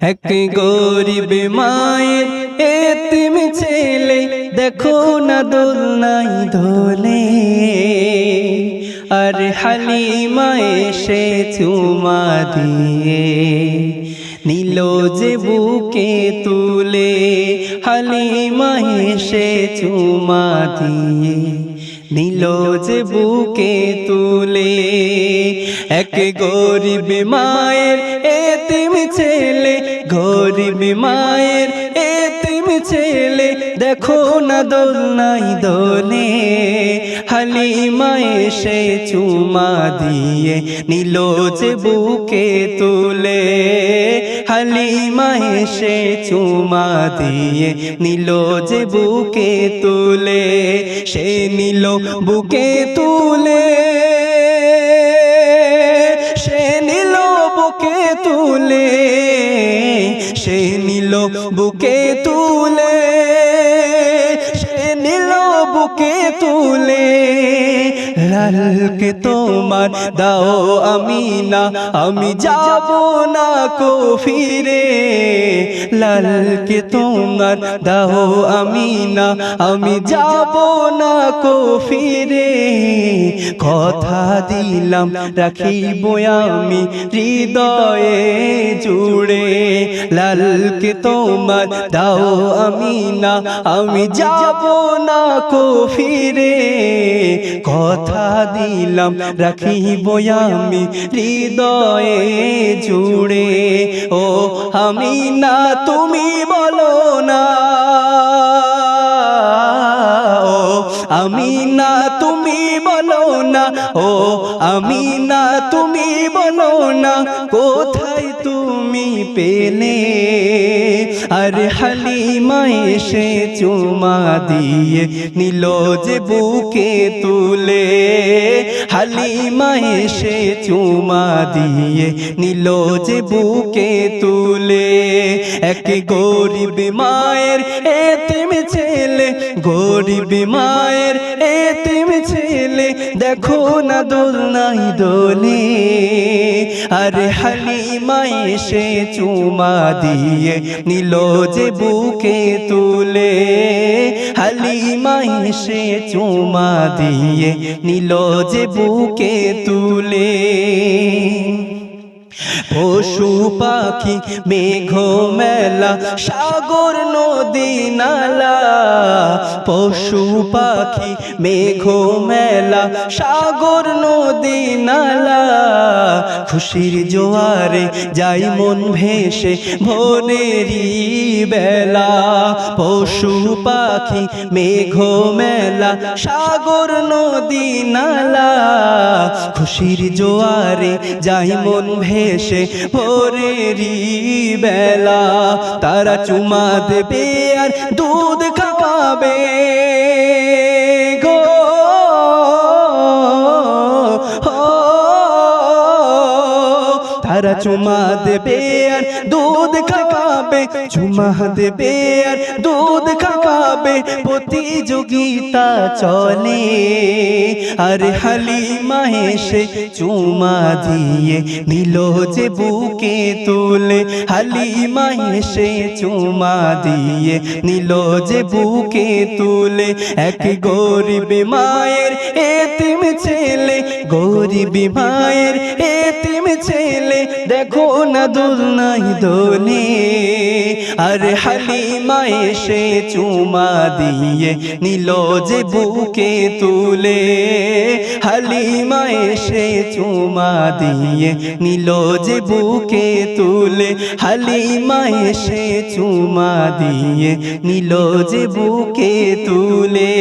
এক গরিব মায়ের এতিম ছেলে, দেখো না দোল নাই দোলে আর হালিমা এসে চুমা দিয়ে, নীল যে বুকে তুলে। হালিমা এসে চুমা দিয়ে, নীল যে বুকে তুলে। এক গরিব মায়ের এতিম ছেলে, গরিব মায়ের এতিম ছেলে, দেখো না দোল নাই দোলে। হালিমা এসে চুমা দিয়ে নীল যে বুকে তুলে। হালিমা এসে চুমা দিয়ে নীল যে বুকে তুলে। সে নীল বুকে তুলে। বুকে তুলে সে নিল বুকে তুলে। বুকে তুলে লালকে তোমার দাও আমি না আমি যাব না কো ফিরে লালকে তোমার দাও আমি না আমি যাব না কো ফিরে কথা দিলাম, রাখিব আমি হৃদয়ে জুড়ে। লালকে তোমার দাও আমি না আমি যাব না কো ফিরে কথা দিলাম, রাখিব আমি হৃদয়ে জুড়ে। ও আমি না, তুমি বলো না। আমি না, তুমি না। ও আমি না তুমি বলো না, কোথায় তুমি পেলে? আর হালিমা এসে চুমা দিয়ে নিল যে বুকে তুলে। হালিমা এসে চুমা দিয়ে নিল যে বুকে তুলে। এক গরিব মায়ের ছেলে গরিব মায়ের এতিম ছেলে, দেখো না দোল নাই দোলে। আরে হালিমা এসে চুমা দিয়ে নিল যে বুকে তুলে। হালিমা এসে চুমা দিয়ে নিল যে বুকে তুলে। পশু পাখি মেঘ মেলা সাগর, নদী, নালা। পশু পাখি মেঘ মেলা সাগর, নদী, নালা। খুশির জোয়ারে যাই মন ভেসে, ভোরেরই বেলা। পশু পাখি মেঘ মেলা সাগর, নদী, নালা। খুশির জোয়ারে যাই মন ভেসে ভোরেরই বেলা তারা চুমা দেবে আর দুধ খাওয়াবে। তারা চুমা দেবে আর দুধ খাওয়াবে, চুমা দেবে আর দুধ খাওয়াবে। প্রতিযোগিতা চলে। আর হালিমা এসে চুমা দিয়ে নিল যে বুকে তুলে। হালিমা এসে চুমা দিয়ে নিল যে বুকে তুলে। এক গরিব মায়ের এতিম ছেলে, গরিব মায়ের এতিম ছেলে দেখো না দোল নাই দোলে আর হালিমা এসে চুমা দিয়ে নিল যে বুকে তুলে। হালিমা এসে চুমা দিয়ে নিল যে বুকে তুলে। হালিমা এসে চুমা দিয়ে নিল যে বুকে তুলে।